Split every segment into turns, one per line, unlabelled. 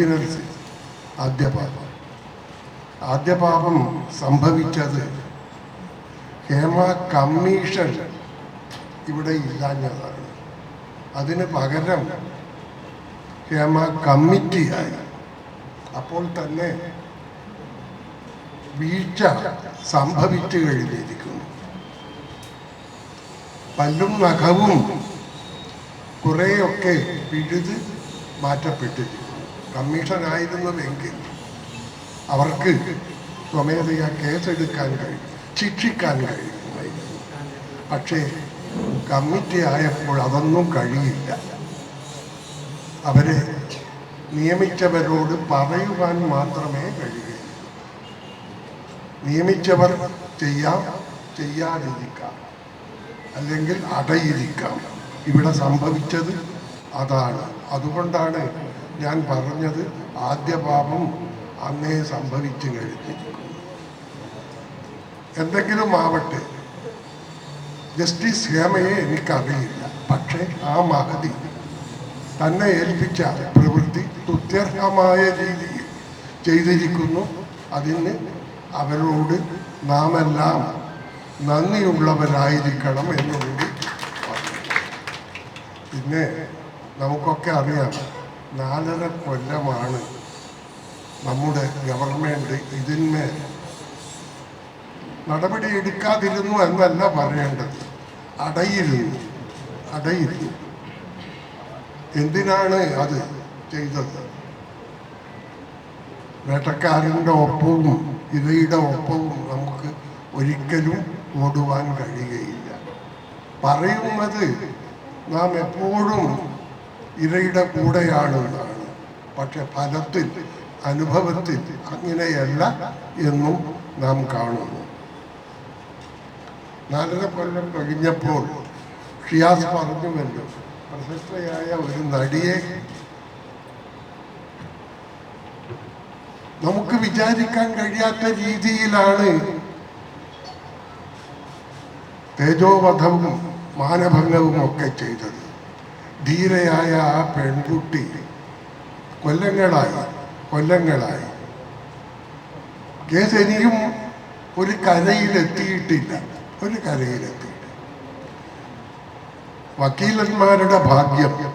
Original sin ആദ്യ പാപം ആദ്യ പാപം സംഭവിച്ചത് ഹേമ കമ്മീഷൻ ഇവിടെ ഇല്ലാഞ്ഞതാണ്. അതിന് പകരം ഹേമ കമ്മിറ്റിയായി. അപ്പോൾ തന്നെ വീഴ്ച സംഭവിച്ചു കഴിഞ്ഞിരിക്കുന്നു. പല്ലും നഖവും കുറേയൊക്കെ പിഴുത് മാറ്റപ്പെട്ടിരിക്കുന്നു. കമ്മീഷനായിരുന്നുവെങ്കിൽ അവർക്ക് സ്വമേധയാ കേസെടുക്കാൻ കഴിയും ശിക്ഷിക്കാൻ കഴിയുമായിരുന്നു പക്ഷേ കമ്മിറ്റി ആയപ്പോൾ അതൊന്നും കഴിയില്ല. അവരെ നിയമിച്ചവരോട് പറയുവാൻ മാത്രമേ കഴിയൂ. നിയമിച്ചവർ ചെയ്യാം ചെയ്യാതിരിക്കാം. അല്ലെങ്കിൽ അടയിരിക്കാം. ഇവിടെ സംഭവിച്ചത് അതാണ്. അതുകൊണ്ടാണ് ഞാൻ പറഞ്ഞത് ആദ്യ പാപം അന്നേ സംഭവിച്ചു കഴിഞ്ഞിരിക്കുന്നു എന്തെങ്കിലും ആവട്ടെ ജസ്റ്റിസ് ഹേമയെ എനിക്കറിയില്ല. പക്ഷേ ആ മഹതി തന്നെ ഏൽപ്പിച്ച പ്രവൃത്തി തുത്യർഹമായ രീതിയിൽ ചെയ്തിരിക്കുന്നു. അതിന് അവരോട് നാമെല്ലാം നന്ദിയുള്ളവരായിരിക്കണം എന്നുകൂടി പിന്നെ നമുക്കൊക്കെ അറിയാം നാലര കൊല്ലമാണ് നമ്മുടെ ഗവൺമെന്റ് ഇതിന്മേൽ നടപടി എടുക്കാതിരുന്നു എന്നല്ല പറയേണ്ടത്. അടയിരുന്നു അടയിരുന്നു എന്തിനാണ് അത് ചെയ്തത്? വേട്ടക്കാരന്റെ ഒപ്പവും ഇരയുടെ ഒപ്പവും നമുക്ക് ഒരിക്കലും ഓടുവാൻ കഴിയുകയില്ല. പറയുന്നത് നാം എപ്പോഴും ഇരയുടെ കൂടെയാണെന്നാണ് പക്ഷെ ഫലത്തിൽ അനുഭവത്തിൽ അങ്ങനെയല്ല എന്നും നാം കാണുന്നു. നാലര കൊല്ലം കഴിഞ്ഞപ്പോൾ ഷിയാസ് പറഞ്ഞുവല്ലോ പ്രശസ്തയായ ഒരു നടിയെ നമുക്ക് വിചാരിക്കാൻ കഴിയാത്ത രീതിയിലാണ് തേജോവധവും മാനഭംഗവും ഒക്കെ ചെയ്തത്. ധീരയായ ആ പെൺകുട്ടി കൊല്ലങ്ങളായി കൊല്ലങ്ങളായി. കേസ് ഇനിയും ഒരു കരയിലെത്തിയിട്ടില്ല ഒരു കരയിലെത്തിയിട്ടില്ല. വക്കീലന്മാരുടെ ഭാഗ്യം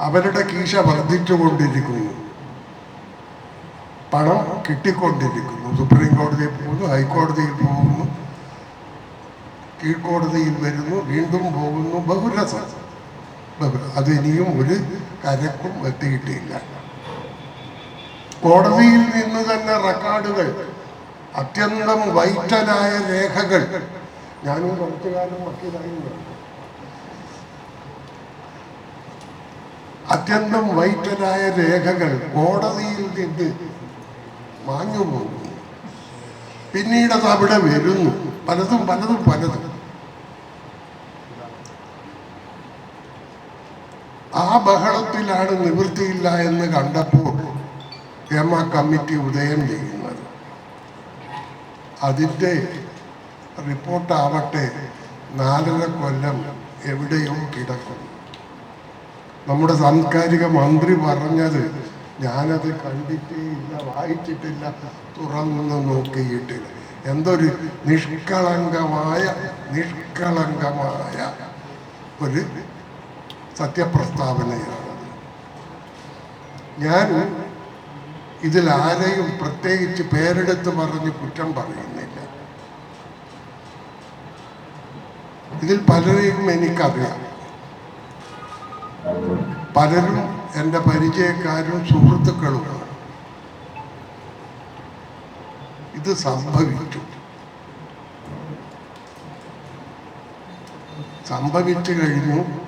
അവരുടെ കീശ വർദ്ധിച്ചുകൊണ്ടിരിക്കുന്നു. പണം കിട്ടിക്കൊണ്ടിരിക്കുന്നു. സുപ്രീം കോടതിയിൽ പോകുന്നു ഹൈക്കോടതിയിൽ പോകുന്നു കീഴ്ക്കോടതിയിൽ വരുന്നു വീണ്ടും പോകുന്നു. ബഹുരസം. ബഹു അത് ഇനിയും ഒരു കരക്കും എത്തിയിട്ടില്ല കോടതിയിൽ നിന്ന് തന്നെ റെക്കോർഡുകൾ അത്യന്തം വൈറ്റലായ രേഖകൾ. ഞാനും കുറച്ചു കാലം വക്കീലായിരുന്നു അത്യന്തം വൈറ്റലായ രേഖകൾ കോടതിയിൽ നിന്ന് മാഞ്ഞു പോകുന്നു പിന്നീട് അത് അവിടെ വരുന്നു. പലതും പലതും പലതും. ആ ബഹളത്തിലാണ് നിവൃത്തിയില്ല എന്ന് കണ്ടപ്പോൾ എം ആ കമ്മിറ്റി ഉദയം ചെയ്യുന്നത്. അതിന്റെ റിപ്പോർട്ടാവട്ടെ നാലര കൊല്ലം എവിടെയോ കിടക്കും. നമ്മുടെ സാംസ്കാരിക മന്ത്രി പറഞ്ഞത് ഞാനത് കണ്ടിട്ടേ ഇല്ല വായിച്ചിട്ടില്ല തുറന്നു നോക്കിയിട്ടില്ല. എന്തൊരു നിഷ്കളങ്കമായ നിഷ്കളങ്കമായ ഒരു സത്യപ്രസ്താവനയാണ്. ഞാൻ ഇതിൽ ആരെയും പ്രത്യേകിച്ച് പേരെടുത്ത് പറഞ്ഞ് കുറ്റം പറയുന്നില്ല. ഇതിൽ പലരെയും എനിക്കറിയാം. പലരും എന്റെ പരിചയക്കാരും സുഹൃത്തുക്കളുമാണ്. ഇത് സംഭവിച്ചു. സംഭവിച്ചു കഴിഞ്ഞു.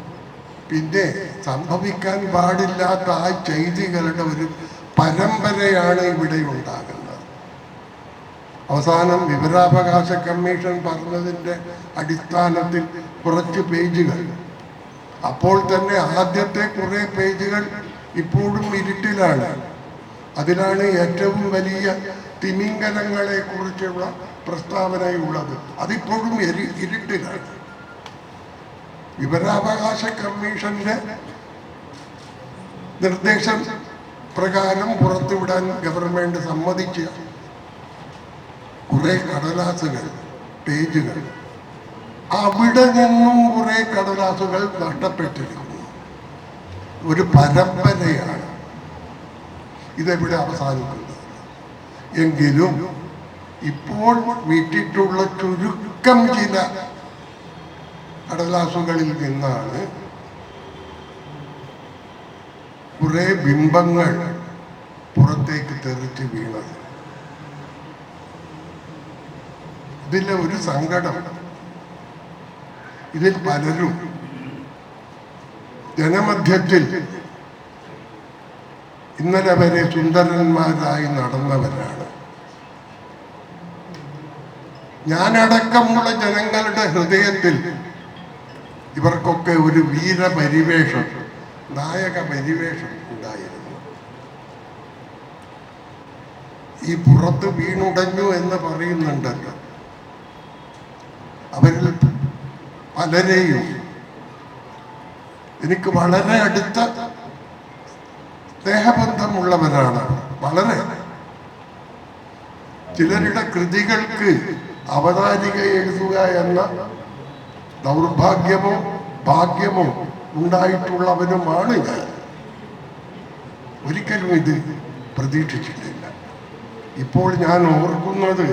പിന്നെ സംഭവിക്കാൻ പാടില്ലാത്ത ആ ചെയ്തികളുടെ ഒരു പരമ്പരയാണ് ഇവിടെ ഉണ്ടാകുന്നത്. അവസാനം വിവരാവകാശ കമ്മീഷൻ പറഞ്ഞതിന്റെ അടിസ്ഥാനത്തിൽ കുറച്ച് പേജുകൾ. അപ്പോൾ തന്നെ ആദ്യത്തെ കുറേ പേജുകൾ ഇപ്പോഴും ഇരുട്ടിലാണ്. അതിലാണ് ഏറ്റവും വലിയ തിമിംഗലങ്ങളെ കുറിച്ചുള്ള പ്രസ്താവനയുള്ളത്. അതിപ്പോഴും ഇരുട്ടിലാണ്. വിവരാവകാശ കമ്മീഷന്റെ നിർദ്ദേശം പ്രകാരം പുറത്തുവിടാൻ ഗവൺമെന്റ് സമ്മതിച്ച കുറെ കടലാസുകൾ പേജുകൾ. അവിടെ നിന്നും കുറെ കടലാസുകൾ നഷ്ടപ്പെട്ടിരിക്കുന്നു. ഒരു പരമ്പരയാണ് ഇതെവിടെ അവസാനിക്കുന്നത്? എങ്കിലും ഇപ്പോൾ വിട്ടിട്ടുള്ള ചുരുക്കം ചില കടലാസുകളിൽ നിന്നാണ് കുറെ ബിംബങ്ങൾ പുറത്തേക്ക് തെറിച്ച് വീണത്. ഇതിലെ ഒരു സങ്കടം. ഇതിൽ പലരും ജനമധ്യത്തിൽ ഇന്നലെ വരെ സുന്ദരന്മാരായി നടന്നവരാണ്. ഞാനടക്കമുള്ള ജനങ്ങളുടെ ഹൃദയത്തിൽ ഇവർക്കൊക്കെ ഒരു വീരപരിവേഷം നായക പരിവേഷം ഉണ്ടായിരുന്നു. ഈ പുറത്ത് വീണുടഞ്ഞു എന്ന് പറയുന്നുണ്ടല്ലോ അവരിൽ പലരെയും എനിക്ക് വളരെ അടുത്ത സ്നേഹബന്ധമുള്ളവരാണ്. വളരെ. ചിലരുടെ കൃതികൾക്ക് അവതാരിക എഴുതുക എന്ന ദൗർഭാഗ്യമോ ഭാഗ്യമോ ഉണ്ടായിട്ടുള്ളവനുമാണ് ഞാൻ. ഒരിക്കലും ഇത് പ്രതീക്ഷിച്ചിട്ടില്ല. ഇപ്പോൾ ഞാൻ ഓർക്കുന്നത്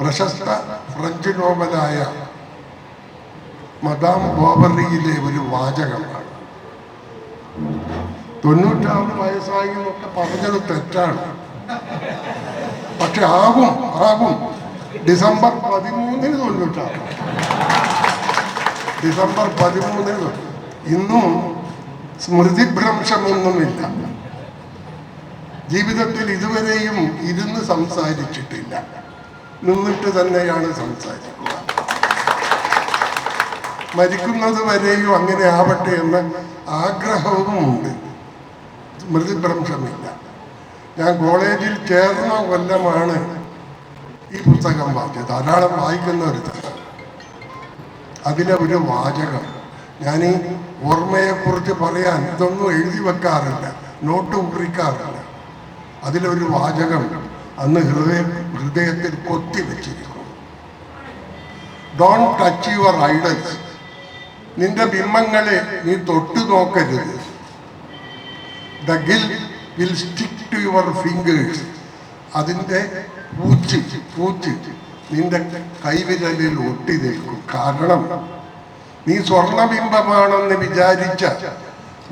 പ്രശസ്ത ഫ്രഞ്ച് നോവലായ മദാം ബോബറിയിലെ ഒരു വാചകമാണ്. തൊണ്ണൂറ്റാറ് വയസ്സായി എന്നൊക്കെ പറഞ്ഞത് തെറ്റാണ്. പക്ഷെ ആകും ആകും. ഡിസംബർ പതിമൂന്നിന് തൊണ്ണൂറ്റാറ് ഡിസംബർ പതിമൂന്നിന് ഇന്നും സ്മൃതിഭ്രംശമൊന്നുമില്ല ജീവിതത്തിൽ ഇതുവരെയും ഇരുന്ന് സംസാരിച്ചിട്ടില്ല. നിന്നിട്ട് തന്നെയാണ് സംസാരിക്കുക. മരിക്കുന്നത് വരെയും അങ്ങനെ ആവട്ടെ എന്ന ആഗ്രഹവുമുണ്ട്. സ്മൃതിഭ്രംശമില്ല ഞാൻ കോളേജിൽ ചേർന്ന കൊല്ലമാണ് ഈ പുസ്തകം വായിച്ചു ധാരാളം വായിക്കുന്ന ഒരു തരം അതിലെ ഒരു വാചകം. ഞാൻ ഓർമ്മയെക്കുറിച്ച് പറയാൻ ഇതൊന്നും എഴുതി വെക്കാറില്ല. നോട്ട് കുറിക്കാറില്ല. അതിലൊരു വാചകം അന്ന് ഹൃദയ ഹൃദയത്തിൽ കൊത്തി വെച്ചിരിക്കുന്നു. ഡോൺ ടച്ച് യുവർ ഐഡൽസ് നിന്റെ ബിംബങ്ങളെ നീ തൊട്ടു നോക്കരുത്. The Gill will stick to your fingers അതിന്റെ പൂച്ച് പൂച്ച്. നിന്റെ കൈവിരലിൽ ഒട്ടി നിൽക്കും കാരണം നീ സ്വർണബിംബമാണെന്ന് വിചാരിച്ച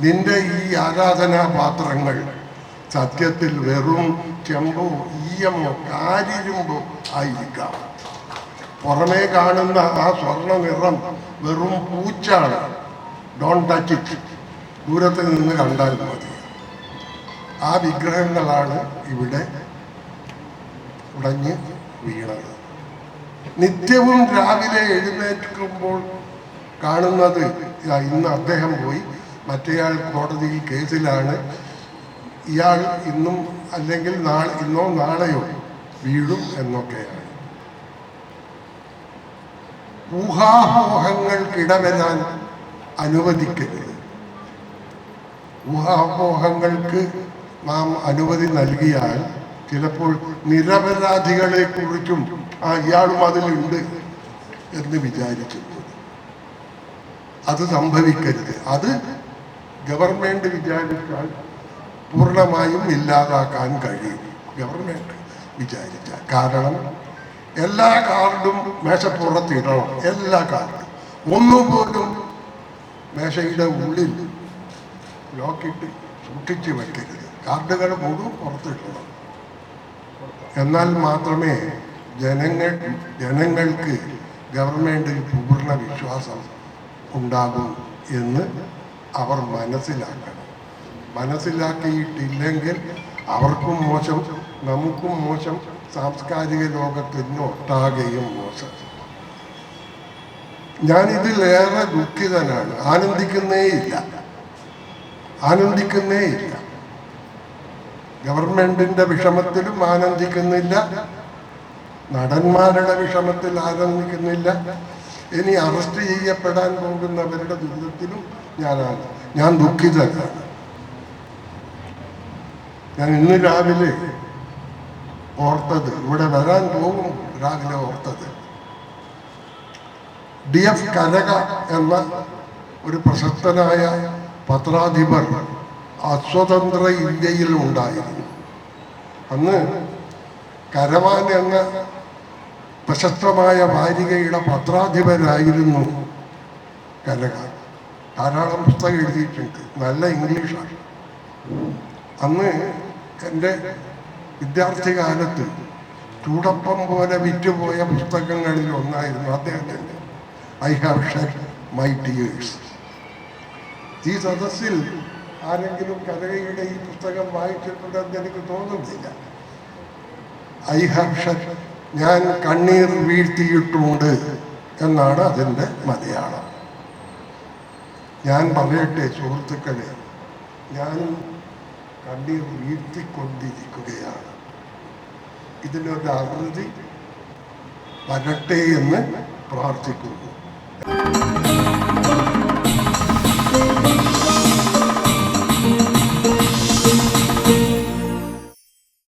നിന്റെ ഈ ആരാധനാപാത്രങ്ങൾ സത്യത്തിൽ വെറും ചെമ്പോ ഈയമോ കാരിരുമ്പോ ആയിരിക്കാം. പുറമേ കാണുന്ന ആ സ്വർണ നിറം വെറും പൂച്ചാണ്. ഡോൺ ടച്ച് ഇറ്റ് ദൂരത്തിൽ നിന്ന് കണ്ടാൽ മതി. ആ വിഗ്രഹങ്ങളാണ് ഇവിടെ ഉടഞ്ഞ് വീണത്. നിത്യവും രാവിലെ എഴുന്നേൽക്കുമ്പോൾ കാണുന്നത് ഇന്ന് അദ്ദേഹം പോയി. മറ്റേയാൾ കോടതിയിൽ കേസിലാണ്. ഇയാൾ ഇന്നും അല്ലെങ്കിൽ നാളെ ഇന്നോ നാളെയോ വീഴും എന്നൊക്കെയാണ്. ഊഹാമോഹങ്ങൾക്കിടവരാൻ അനുവദിക്കരുത്. ഊഹാമോഹങ്ങൾക്ക് നാം അനുമതി നൽകിയാൽ ചിലപ്പോൾ നിരപരാധികളെ കുറിച്ചും ആ ഇയാളും അതിലുണ്ട് എന്ന് വിചാരിച്ചു അത് സംഭവിക്കരുത്. അത് ഗവൺമെന്റ് വിചാരിച്ചാൽ പൂർണമായും ഇല്ലാതാക്കാൻ കഴിയും. ഗവൺമെന്റ് വിചാരിച്ചാൽ. കാരണം എല്ലാ കാർഡും മേശപ്പുറത്തിടണം എല്ലാ കാർഡും. ഒന്നുപോലും മേശയുടെ ഉള്ളിൽ ലോക്കിട്ട് സൂക്ഷിച്ചു വയ്ക്കരുത് കാർഡുകൾ പോലും പുറത്തിടണം എന്നാൽ മാത്രമേ ജനങ്ങൾ ജനങ്ങൾക്ക് ഗവൺമെന്റിൽ പൂർണ വിശ്വാസം ഉണ്ടാകും എന്ന് അവർ മനസ്സിലാക്കണം. മനസ്സിലാക്കിയിട്ടില്ലെങ്കിൽ അവർക്കും മോശം നമുക്കും മോശം സാംസ്കാരിക ലോകത്തിന് ഒട്ടാകെയും മോശം. ഞാനിതിലേറെ ദുഃഖിതനാണ്. ആനന്ദിക്കുന്നേയില്ല. ആനന്ദിക്കുന്നേയില്ല. ഗവൺമെന്റിന്റെ വിഷമത്തിലും ആനന്ദിക്കുന്നില്ല. നടന്മാരുടെ വിഷമത്തിൽ ആനന്ദിക്കുന്നില്ല. ഇനി അറസ്റ്റ് ചെയ്യപ്പെടാൻ പോകുന്നവരുടെ ദുരിതത്തിലും ഞാനാണ്. ഞാൻ ദുഃഖിതനാണ്. ഞാൻ ഇന്ന് രാവിലെ ഓർത്തത് ഇവിടെ വരാൻ പോകും രാവിലെ ഓർത്തത്. ഡി എഫ് കനക എന്ന ഒരു പ്രശസ്തനായ പത്രാധിപർ അസ്വതന്ത്ര ഇന്ത്യയിൽ ഉണ്ടായിരുന്നു. അന്ന് കരവാൻ എന്ന പ്രശസ്തമായ വാരികയുടെ പത്രാധിപരായിരുന്നു കനക. ധാരാളം പുസ്തകം എഴുതിയിട്ടുണ്ട്. നല്ല ഇംഗ്ലീഷാണ്. അന്ന് എന്റെ വിദ്യാർത്ഥി കാലത്ത് ചൂടപ്പം പോലെ വിറ്റുപോയ പുസ്തകങ്ങളിൽ ഒന്നായിരുന്നു അദ്ദേഹത്തിന്റെ. I have shed my tears ഈ സദസ്സിൽ ആരെങ്കിലും കനകയുടെ ഈ പുസ്തകം വായിച്ചിട്ടുണ്ടെന്ന് എനിക്ക് തോന്നുന്നില്ല. ഐ ഹാവ് ഷെഡ് ഞാൻ കണ്ണീർ വീഴ്ത്തിയിട്ടുണ്ട് എന്നാണ് അതിന്റെ മലയാളം. ഞാൻ പറയട്ടെ സുഹൃത്തുക്കളെ ഞാൻ കണ്ണീർ വീഴ്ത്തിക്കൊണ്ടിരിക്കുകയാണ്. ഇതിനൊരു അറുതി വരട്ടെ എന്ന് പ്രാർത്ഥിക്കുന്നു.